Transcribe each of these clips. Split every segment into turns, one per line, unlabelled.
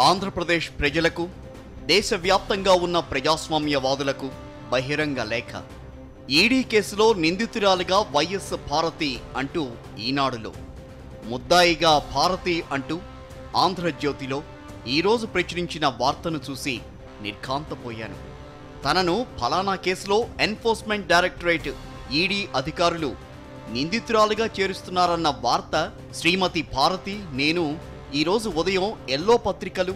ఆంధ్రప్రదేశ్ ప్రజలకు దేశవ్యాప్తంగా ఉన్న ప్రజాస్వామ్యవాదులకు బహిరంగ లేఖ. ఈడీ కేసులో నిందితురాలిగా వైఎస్ భారతి అంటూ ఈనాడులో. ముద్దాయిగా భారతి అంటూ ఆంధ్రజ్యోతిలో ఈరోజు ప్రచురించిన వార్తను చూసి నిర్ఘాంతపోయాను. తనను ఫలానా కేసులో ఎన్ఫోర్స్మెంట్ డైరెక్టరేట్ ఈడీ అధికారులు నిందితురాలుగా చేరుస్తున్నారన్న వార్త శ్రీమతి భారతి నేను ఈరోజు ఉదయం ఎల్లో పత్రికలు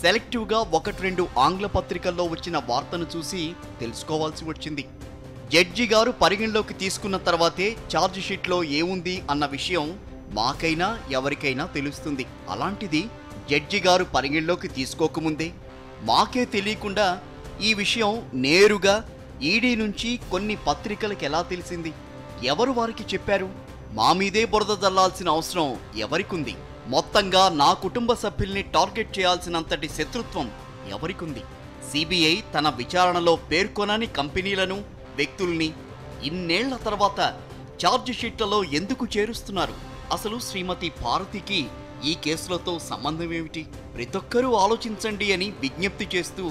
సెలెక్టివ్గా ఒకటి రెండు ఆంగ్ల పత్రికల్లో వచ్చిన వార్తను చూసి తెలుసుకోవాల్సి వచ్చింది. జడ్జి గారు పరిగణలోకి తీసుకున్న తర్వాతే ఛార్జ్ షీట్లో ఏముంది అన్న విషయం మాకైనా ఎవరికైనా తెలుస్తుంది. అలాంటిది జడ్జి గారు పరిగణలోకి తీసుకోకముందే మాకే తెలియకుండా ఈ విషయం నేరుగా ఈడీ నుంచి కొన్ని పత్రికలకు ఎలా తెలిసింది? ఎవరు వారికి చెప్పారు? మా మీదే బురద జల్లాల్సిన అవసరం ఎవరికుంది? మొత్తంగా నా కుటుంబ సభ్యుల్ని టార్గెట్ చేయాల్సినంతటి శత్రుత్వం ఎవరికుంది? సిబిఐ తన విచారణలో పేర్కొనని కంపెనీలను వ్యక్తుల్ని ఇన్నేళ్ళ తర్వాత ఛార్జ్ షీట్లలో ఎందుకు చేరుస్తున్నారు? అసలు శ్రీమతి పార్వతికి ఈ కేసులతో సంబంధం ఏమిటి ప్రతొక్కరూ ఆలోచించండి అని విజ్ఞప్తి చేస్తూ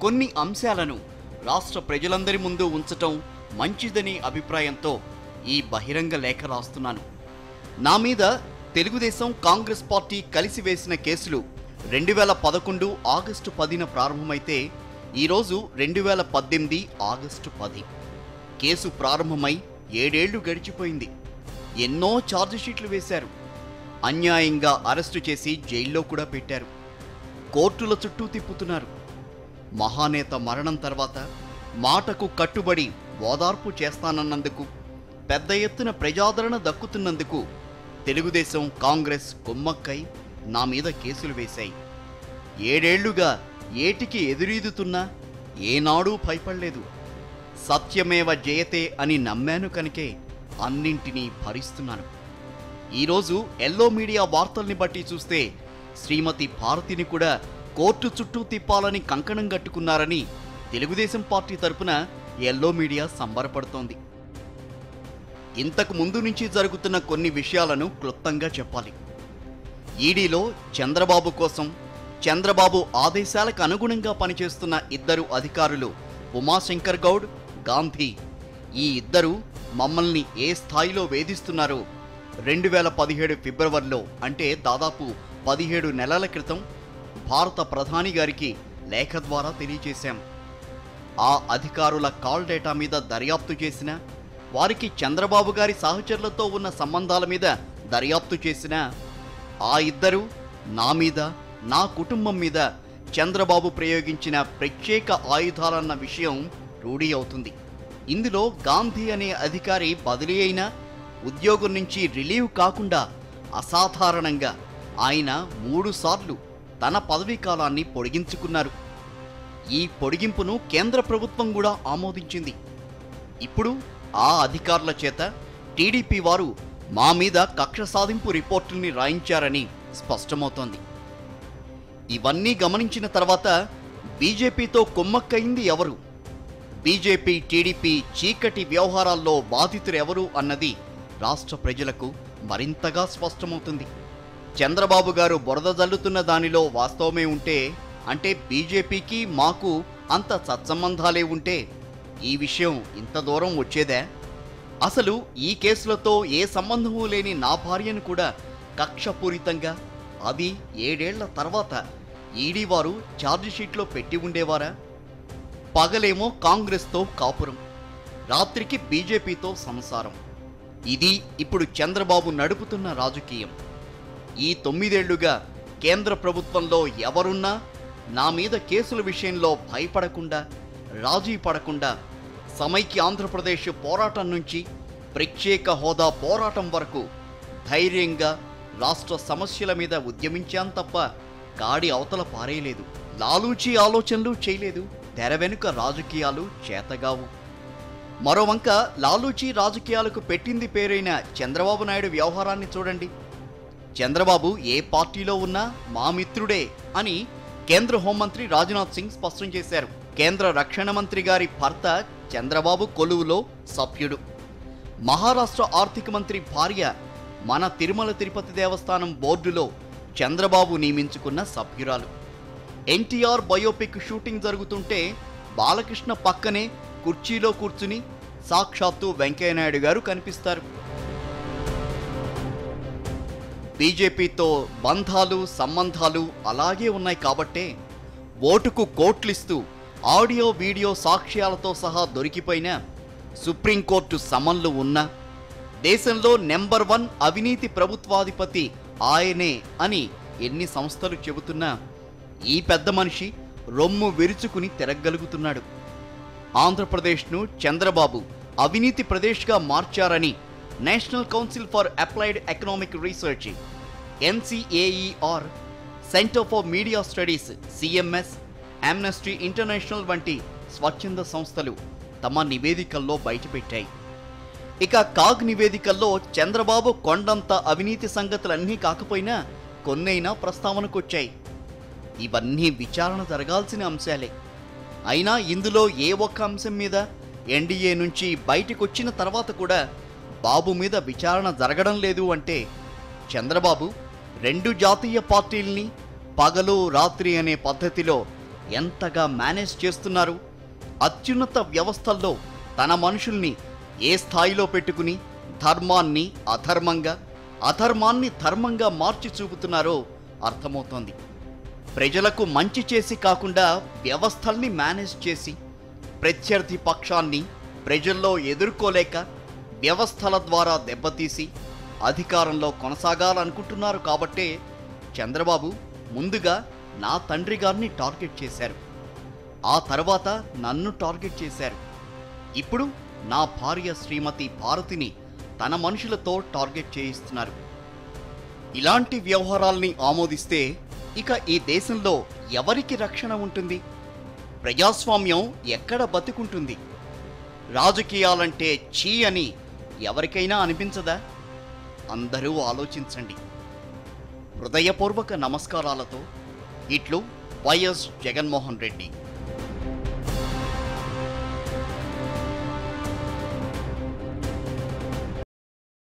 కొన్ని అంశాలను రాష్ట్ర ప్రజలందరి ముందు ఉంచటం మంచిదనే అభిప్రాయంతో ఈ బహిరంగ లేఖ రాస్తున్నాను. నా మీద తెలుగుదేశం కాంగ్రెస్ పార్టీ కలిసి వేసిన కేసులు రెండు వేల పదకొండు ఆగస్టు పదిన ప్రారంభమైతే ఈరోజు రెండు వేల పద్దెనిమిది ఆగస్టు పది. కేసు ప్రారంభమై ఏడేళ్ళు గడిచిపోయింది. ఎన్నో ఛార్జ్షీట్లు వేశారు. అన్యాయంగా అరెస్టు చేసి జైల్లో కూడా పెట్టారు. కోర్టుల చుట్టూ తిప్పుతున్నారు. మహానేత మరణం తర్వాత మాటకు కట్టుబడి ఓదార్పు చేస్తానన్నందుకు పెద్ద ఎత్తున ప్రజాదరణ దక్కుతున్నందుకు తెలుగుదేశం కాంగ్రెస్ కుమ్మక్కై నా మీద కేసులు వేశాయి. ఏడేళ్ళుగా ఏటికి ఎదురీదుతున్నా ఏనాడూ భయపడలేదు. సత్యమేవ జయతే అని నమ్మాను కనుకే అన్నింటినీ భరిస్తున్నాను. ఈరోజు ఎల్లో మీడియా వార్తల్ని బట్టి చూస్తే శ్రీమతి భారతిని కూడా కోర్టు చుట్టూ తిప్పాలని కంకణం కట్టుకున్నారని తెలుగుదేశం పార్టీ తరపున ఎల్లో మీడియా సంబరపడుతోంది. ఇంతకు ముందు నుంచి జరుగుతున్న కొన్ని విషయాలను క్లుప్తంగా చెప్పాలి. ఈడీలో చంద్రబాబు కోసం చంద్రబాబు ఆదేశాలకు అనుగుణంగా పనిచేస్తున్న ఇద్దరు అధికారులు ఉమాశంకర్ గౌడ్ గాంధీ. ఈ ఇద్దరు మమ్మల్ని ఏ స్థాయిలో వేధిస్తున్నారో రెండు వేల పదిహేడు ఫిబ్రవరిలో అంటే దాదాపు పదిహేడు నెలల క్రితం భారత ప్రధాని గారికి లేఖ ద్వారా తెలియజేశాం. ఆ అధికారుల కాల్ డేటా మీద దర్యాప్తు చేసిన వారికి చంద్రబాబు గారి సహచరులతో ఉన్న సంబంధాల మీద దర్యాప్తు చేసిన ఆ ఇద్దరు నా మీద నా కుటుంబం మీద చంద్రబాబు ప్రయోగించిన ప్రత్యేక ఆయుధాలన్న విషయం రూఢీ అవుతుంది. ఇందులో గాంధీ అనే అధికారి బదిలీ అయిన ఉద్యోగం నుంచి రిలీవ్ కాకుండా అసాధారణంగా ఆయన మూడుసార్లు తన పదవీ కాలాన్ని పొడిగించుకున్నారు. ఈ పొడిగింపును కేంద్ర ప్రభుత్వం కూడా ఆమోదించింది. ఇప్పుడు ఆ అధికారుల చేత టీడీపీ వారు మా మీద కక్ష సాధింపు రిపోర్టుల్ని రాయించారని స్పష్టమవుతోంది. ఇవన్నీ గమనించిన తర్వాత బీజేపీతో కుమ్మక్కయింది ఎవరు? బీజేపీ టీడీపీ చీకటి వ్యవహారాల్లో బాధితురెవరు అన్నది రాష్ట్ర ప్రజలకు మరింతగా స్పష్టమవుతుంది. చంద్రబాబు గారు బురద జల్లుతున్న దానిలో వాస్తవమే ఉంటే అంటే బీజేపీకి మాకు అంత సత్సంబంధాలే ఉంటే ఈ విషయం ఇంత దూరం వచ్చేదే? అసలు ఈ కేసులతో ఏ సంబంధము లేని నా భార్యను కూడా కక్షపూరితంగా అది ఏడేళ్ళ తర్వాత ఈడీ వారు ఛార్జిషీట్లో పెట్టి ఉండేవారా? పగలేమో కాంగ్రెస్తో కాపురం రాత్రికి బీజేపీతో సంసారం. ఇది ఇప్పుడు చంద్రబాబు నడుపుతున్న రాజకీయం. ఈ తొమ్మిదేళ్ళుగా కేంద్ర ప్రభుత్వంలో ఎవరున్నా నా మీద కేసుల విషయంలో భయపడకుండా రాజీ పడకుండా సమైక్య ఆంధ్రప్రదేశ్ పోరాటం నుంచి ప్రత్యేక హోదా పోరాటం వరకు ధైర్యంగా రాష్ట్ర సమస్యల మీద ఉద్యమించాం తప్ప గాడి అవతల పారేయలేదు. లాలూచి ఆలోచనలు చేయలేదు. తెర వెనుక రాజకీయాలు చేతగావు. మరోవంక లాలూచీ లాలూచి రాజకీయాలకు పెట్టింది పేరైన చంద్రబాబు నాయుడు వ్యవహారాన్ని చూడండి. చంద్రబాబు ఏ పార్టీలో ఉన్నా మా మిత్రుడే అని కేంద్ర హోంమంత్రి రాజ్నాథ్ సింగ్ స్పష్టం చేశారు. కేంద్ర రక్షణ మంత్రి గారి భర్త చంద్రబాబు కొలువులో సభ్యుడు. మహారాష్ట్ర ఆర్థిక మంత్రి భార్య మన తిరుమల తిరుపతి దేవస్థానం బోర్డులో చంద్రబాబు నియమించుకున్న సభ్యురాలు. ఎన్టీఆర్ బయోపిక్ షూటింగ్ జరుగుతుంటే బాలకృష్ణ పక్కనే కుర్చీలో కూర్చుని సాక్షాత్తు వెంకయ్యనాయుడు గారు కనిపిస్తారు. బీజేపీతో బంధాలు సంబంధాలు అలాగే ఉన్నాయి కాబట్టే ఓటుకు కోట్లిస్తూ ఆడియో వీడియో సాక్ష్యాలతో సహా దొరికిపోయిన సుప్రీంకోర్టు సమన్లు ఉన్నా దేశంలో నెంబర్ వన్ అవినీతి ప్రభుత్వాధిపతి ఆయనే అని ఎన్ని సంస్థలు చెబుతున్నా ఈ పెద్ద మనిషి రొమ్ము విరుచుకుని తిరగలుగుతున్నాడు ఆంధ్రప్రదేశ్ను చంద్రబాబు అవినీతి ప్రదేశ్గా మార్చారని national council for applied economic research NCAER centre for media studies CMS amnesty international వంటి స్వచ్ఛంద సంస్థలు తమ నివేదికల్లో బయటపెట్టాయి. ఇక కాగ్ నివేదికల్లో చంద్రబాబు కొండంత అవినీతి సంగతులన్నీ కాకపోయినా కొన్నైనా ప్రస్తావనకొచ్చాయి. ఇవన్నీ విచారణ జరగాల్సిన అంశాలే. అయినా ఇందులో ఏ ఒక్క అంశం మీద ఎన్డీఏ నుంచి బయటకొచ్చిన తర్వాత కూడా బాబు మీద విచారణ జరగడం లేదు అంటే చంద్రబాబు రెండు జాతీయ పార్టీల్ని పగలు రాత్రి అనే పద్ధతిలో ఎంతగా మేనేజ్ చేస్తున్నారు? అత్యున్నత వ్యవస్థల్లో తన మనుషుల్ని ఏ స్థాయిలో పెట్టుకుని ధర్మాన్ని అధర్మంగా అధర్మాన్ని ధర్మంగా మార్చి చూపుతున్నారో అర్థమవుతోంది. ప్రజలకు మంచి చేసి కాకుండా వ్యవస్థల్ని మేనేజ్ చేసి ప్రత్యర్థి పక్షాన్ని ప్రజల్లో ఎదుర్కోలేక వ్యవస్థల ద్వారా దెబ్బతీసి అధికారంలో కొనసాగాలనుకుంటున్నారు కాబట్టే చంద్రబాబు ముందుగా నా తండ్రి గారిని టార్గెట్ చేశారు. ఆ తర్వాత నన్ను టార్గెట్ చేశారు. ఇప్పుడు నా భార్య శ్రీమతి భారతిని తన మనుషులతో టార్గెట్ చేయిస్తున్నారు. ఇలాంటి వ్యవహారాల్ని ఆమోదిస్తే ఇక ఈ దేశంలో ఎవరికి రక్షణ ఉంటుంది? ప్రజాస్వామ్యం ఎక్కడ బతుకుంటుంది? రాజకీయాలంటే చీ అని ఎవరికైనా అనిపించదా? అందరూ ఆలోచించండి. హృదయపూర్వక నమస్కారాలతో ఇట్లు వైఎస్ జగన్మోహన్ రెడ్డి.